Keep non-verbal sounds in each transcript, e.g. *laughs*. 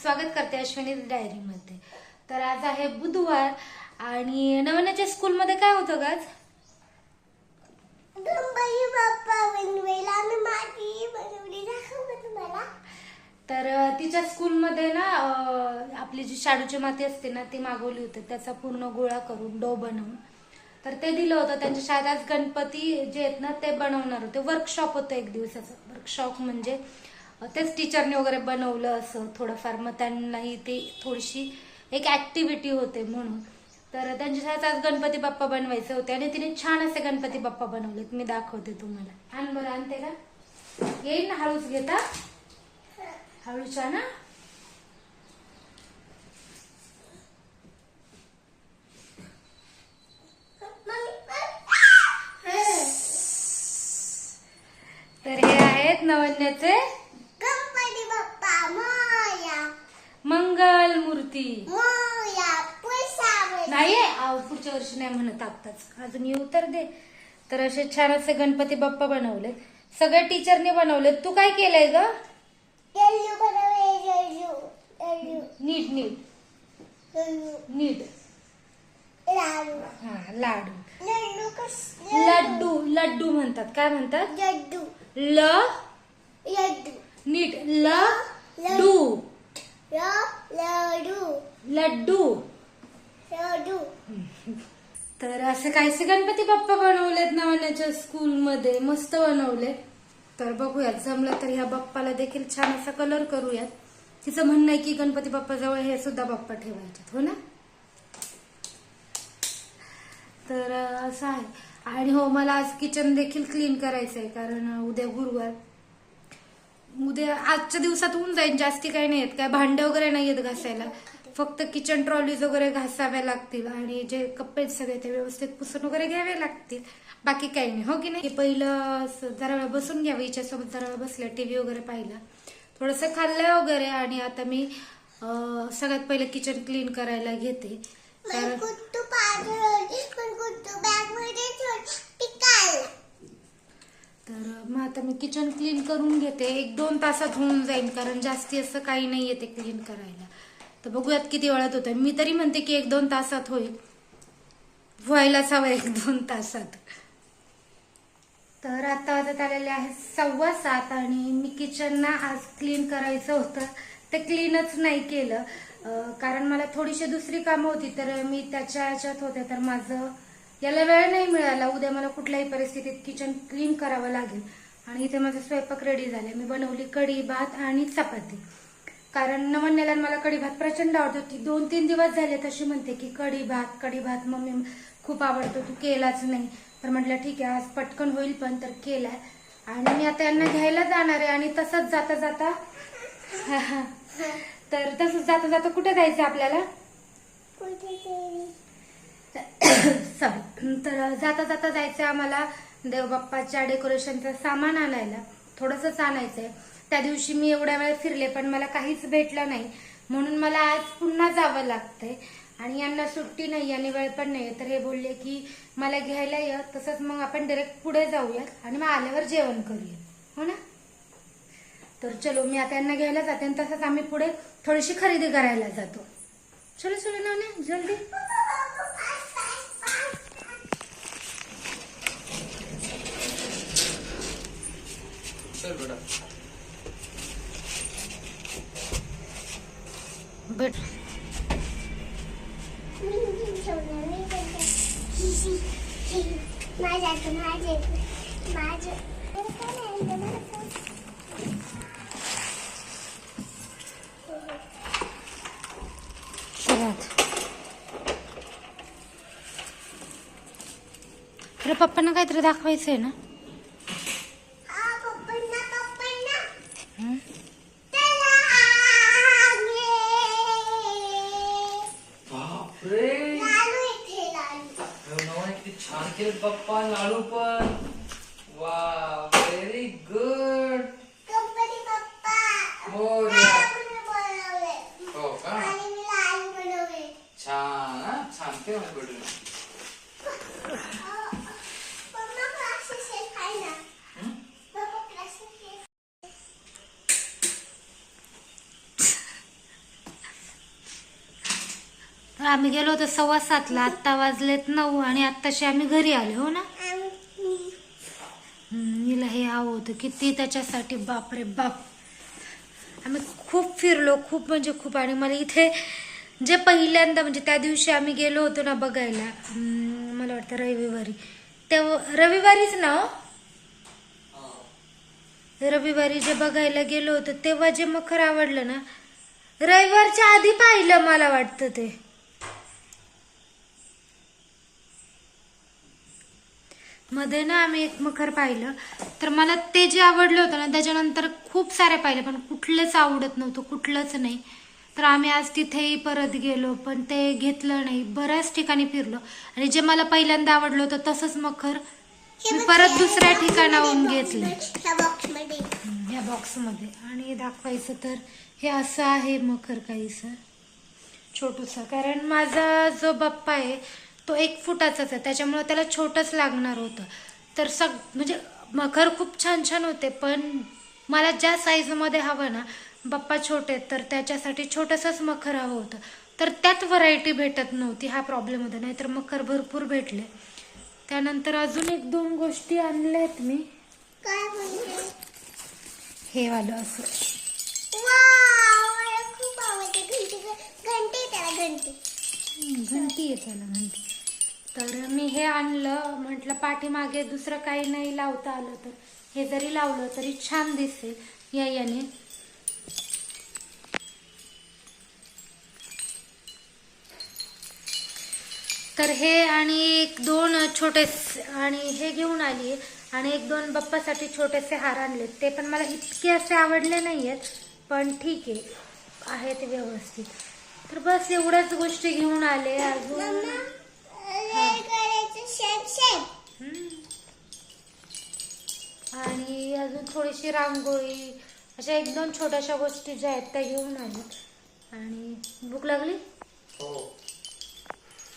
स्वागत करते अश्विनी डायरीमध्ये तर आज आहे बुधवार आणि नवनाच्या स्कूलमध्ये काय होतं ग आज? गणपती बाप्पा बनवेला आणि माझी बनवली. दाखव का तुम्हाला? तर तिच्या स्कूलमध्ये ना अं, आपली जी शाडूची माती असते ना ती मागवली होती. त्याचा पूर्ण गोळा करून डो बनवून. तर ते दिलं होतं. त्यांच्या शाळेत आज गणपती जे आहेत ना ते बनवणार होते. वर्कशॉप होतं एक दिवसाचं. वर्कशॉप म्हणजे तेच टीचरने वगैरे बनवलं असं थोडंफार. मग त्यांनाही ते थोडीशी एक ॲक्टिव्हिटी होते म्हणून. तर त्यांच्या शाळेत आज गणपती बाप्पा बनवायचे होते आणि तिने छान असे गणपती बाप्पा बनवलेत. मी दाखवते तुम्हाला. आण बरं आणते का? येईल ना हळूच घेता? हळूच्या ना? तर हे आहेत नवन्याचे गणपती बाप्पा मोया मंगल मूर्ती. नाही पुढच्या वर्षी नाही म्हणत आत्ताच. अजून येऊ तर दे. तर असे छान असे गणपती बाप्पा बनवले सगळ्या टीचरने बनवले तू काय केलंय ग? नीट नीट. नीट. लाडू. हा लाडू. लड्डू कस लड्डू लड्डू. म्हणतात. काय म्हणतात? लड्डू. ल. लड्डू. नीट. ल. डू. लड्डू लड्डू. लड्डू तर असे काहीसे गणपती बाप्पा बनवलेत नवण्याच्या स्कूलमध्ये मस्त बनवले. तर बघूयात जमलं तर ह्या बाप्पाला देखील छान असा कलर करूयात. तिचं म्हणणं आहे की गणपती बाप्पा जवळ हे सुद्धा बाप्पा ठेवायचे हो ना? तर असं आहे. आणि हो मला आज किचन देखील क्लीन करायचं आहे कारण उद्या गुरुवार. उद्या आजच्या दिवसात होऊन जाईल जास्ती काही नाही येत. काय भांडे वगैरे नाही येत घासायला. फक्त किचन ट्रॉलीज वगैरे घासाव्या लागतील आणि जे कप्पे आहेत सगळे ते व्यवस्थित पुसून वगैरे घ्यावे लागतील. बाकी काही नाही. हो की नाही? पहिलं जरा वेळ बसून घ्यावं हिच्यासोबत जरा वेळ बसल्या टीव्ही वगैरे पाहिला. थोडंसं खाल्लंय वगैरे आणि आता मी सगळ्यात पहिले किचन क्लीन करायला घेते. कारण तर मग आता मी किचन क्लीन करून घेते. एक दोन तासात होऊन जाईल कारण जास्ती असं काही नाही येते क्लीन करायला. तर बघूयात किती वेळात होतं मी तरी म्हणते की एक दोन तासात होईल. व्हायलाच हवं एक दोन तासात. तर आता वाजत आलेले आहेत सव्वा सात आणि मी किचन ना आज क्लीन करायचं होतं. ते क्लीनच नाही केलं. कारण मला थोडीशी दुसरी कामं होती तर मी त्याच्या ह्याच्यात होते. तर माझं याला वेळ नाही मिळाला. उद्या मला कुठल्याही परिस्थितीत किचन क्लीन करावं लागेल. आणि इथे माझा स्वयंपाक रेडी झाला मी बनवली कढी भात आणि चपाती. कारण नवन्याला मला कढी भात प्रचंड आवडतो ती दोन तीन दिवस झाले तशी म्हणते की कढी भात कढी भात मम्मी खूप आवडतो. तू केलाच नाही. तर म्हटलं ठीक आहे आज पटकन होईल पण तर केलाय. आणि मी आता यांना घ्यायला जाणार आहे. आणि तसंच जाता जाता *laughs* तर तसंच जाता जाता कुठे जायचं आपल्याला? सॉरी. तर जाता जाता जायचं आम्हाला देवबाप्पाच्या डेकोरेशनचं सामान आणायला. थोडंसंच आणायचंय. त्या दिवशी मी एवढ्या वेळ फिरले पण मला काहीच भेटलं नाही. म्हणून मला आज पुन्हा जावं लागतंय. आणि यांना सुट्टी नाही आणि वेळ पण नाही तर हे बोलले की मला घ्यायला ये तसंच मग आपण डायरेक्ट पुढे जाऊयात आणि मग आल्यावर जेवण करूया हो ना? तर चलो मी आता यांना घ्यायला जाते आणि तसंच आम्ही पुढे थोडीशी खरेदी करायला जातो. चलो चलो ना जल्दी. चल बेटा भेट माझ्या माझे माझे पप्पांना काहीतरी दाखवायचंय ना पप्पांना पप्पांना हं? चला बापरे लालू इथे लालू नवने किती छान केले पप्पा लाडू पण वा व्हेरी गुड गणपती आम्ही गेलो होतो सव्वा सातला. आत्ता वाजलेत नऊ आणि आत्ताशी आम्ही घरी आलो हो ना? हिला हे हवं होतं किती त्याच्यासाठी बापरे बाप. आम्ही खूप फिरलो खूप म्हणजे खूप. आणि मला इथे जे पहिल्यांदा म्हणजे त्या दिवशी आम्ही गेलो होतो ना बघायला मला वाटतं रविवारी. तेव्हा रविवारीच ना हो? रविवारी जे बघायला गेलो होतो तेव्हा जे मखर आवडलं ना रविवारच्या आधी पाहिलं मला वाटतं ते. मध्ये ना आम्ही एक मखर पाहिलं. तर मला ते जे आवडलं होतं ना त्याच्यानंतर खूप सारे पाहिले पण कुठलंच आवडत नव्हतं कुठलंच नाही. तर आम्ही आज तिथेही परत गेलो पण ते घेतलं नाही. बऱ्याच ठिकाणी फिरलो. आणि जे मला पहिल्यांदा आवडलं होतं तसंच मखर मी परत दुसऱ्या ठिकाणाहून घेतलं. ह्या बॉक्समध्ये या बॉक्समध्ये आणि दाखवायचं तर हे असं आहे मखर काहीसं छोटूसं. कारण माझा जो बाप्पा आहे तो एक फुटाचाच आहे. त्याच्यामुळे त्याला छोटंच लागणार होतं. तर सग म्हणजे मखर खूप छान छान होते पण मला ज्या साईजमध्ये हवं ना बाप्पा छोटे तर त्याच्यासाठी छोटंसंच मखर हवं होतं. तर त्यात व्हरायटी भेटत नव्हती हा प्रॉब्लेम होता. नाहीतर मखर भरपूर भेटले. त्यानंतर अजून एक दोन गोष्टी आणल्या आहेत मी. काय हे वालं असं. घंटी घंटी आहे त्याला घंटी. तर मी हे आणलं म्हटलं पाठीमागे दुसरं काही नाही लावता आलं तर. हे जरी लावलं तरी छान दिसेल या याने. तर हे आणि एक दोन छोटे आणि हे घेऊन आली आणि एक दोन बप्पासाठी छोटेसे हार आणले. ते पण मला इतके असे आवडले नाही आहेत पण ठीक आहे आहेत व्यवस्थित. तर बस एवढ्याच गोष्टी घेऊन आले अजून हे करायचं शेप शेप हम्म. आणि अजून थोडीशी रांगोळी अशा एक दोन छोट्याशा गोष्टी ज्या आहेत त्या घेऊन आले. आणि भूक लागली? हो.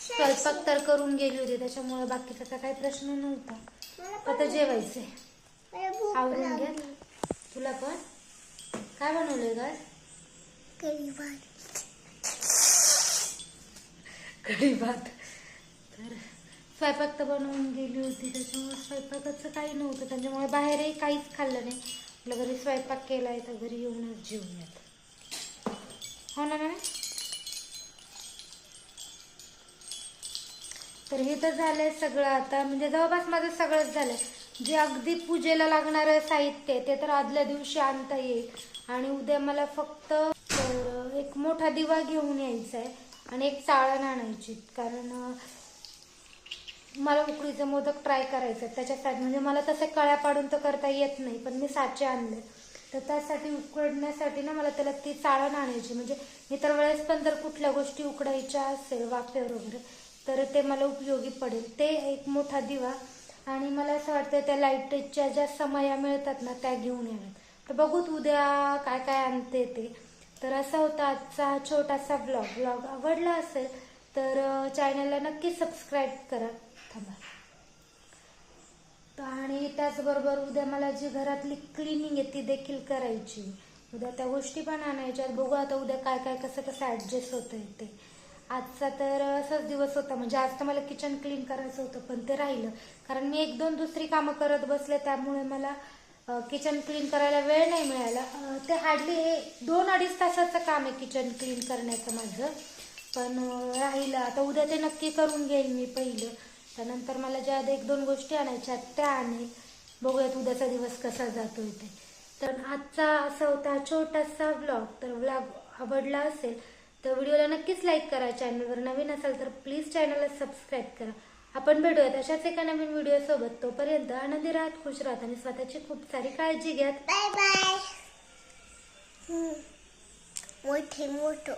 स्वयंपाक तर करून गेली होती त्याच्यामुळे बाकीचा तर काही प्रश्न नव्हता. आता जेवायचे मला भूक आवरून घ्या तुला पण? काय बनवलंय ग कढी भात. कढी भात. तर स्वयंपाक तर बनवून गेली होती त्याच्यामुळे स्वयंपाकाचं काही नव्हतं. त्यांच्यामुळे बाहेरही काहीच खाल्लं नाही. आपलं घरी स्वयंपाक केला आहे तर घरी येऊनच जेवूयात हो ना मॅम तर हे तर झालंय सगळं आता. म्हणजे जवळपास माझं सगळंच झालंय. जे अगदी पूजेला लागणारं साहित्य आहे ते तर आदल्या दिवशी आणता येईल. आणि उद्या मला फक्त तर एक मोठा दिवा घेऊन यायचा आहे आणि एक चाळण आणायची. कारण मला उकडीचे मोदक ट्राय करायचे त्याच्यासाठी म्हणजे मला तसे कळ्या पाडून तर करता येत नाही पण मी साचे आणले. तर त्यासाठी उकडण्यासाठी ना मला त्याला ती चाळण आणायची. म्हणजे इतर वेळेस पण जर कुठल्या गोष्टी उकडायच्या असेल वाफेवर वगैरे तर ते मला उपयोगी पडेल. ते एक मोठा दिवा आणि मला असं वाटतं त्या लाईटच्या ज्या समया मिळतात ना त्या घेऊन याव्यात. तर बघूत उद्या काय काय आणते ते. तर असा होता आजचा हा छोटासा ब्लॉग ब्लॉग आवडला असेल तर चॅनलला नक्की सबस्क्राईब करा थांबा तर आणि त्याचबरोबर उद्या मला जी घरातली क्लिनिंग आहे ती देखील करायची. उद्या त्या गोष्टी पण आणायच्या. बघू आता उद्या काय काय कसं कसं ॲडजस्ट होतं ते. आजचा तर असाच दिवस होता. म्हणजे आज तर मला किचन क्लीन करायचं होतं पण ते राहिलं. कारण मी एक दोन दुसरी कामं करत बसले त्यामुळे मला किचन क्लीन करायला वेळ नाही मिळाला. ते हार्डली हे दोन अडीच तासाचं काम आहे किचन क्लीन करण्याचं माझं. पण राहिलं. आता उद्या ते नक्की करून घेईन मी पहिलं. त्यानंतर मला ज्या एक दोन गोष्टी आणायच्या त्या आणेल बघूयात उद्याचा दिवस कसा जातोय ते. तर आजचा असा होता छोटासा ब्लॉग तर ब्लॉग आवडला असेल तर व्हिडिओला नक्कीच लाईक करा. चॅनलवर नवीन असाल तर प्लीज चॅनलला सबस्क्राईब करा. आपण भेटूयात अशाच एका नवीन व्हिडिओसोबत तोपर्यंत आनंदी राहत खुश राहत आणि स्वतःची खूप सारी काळजी घ्या बाय बाय मोठे मोठं.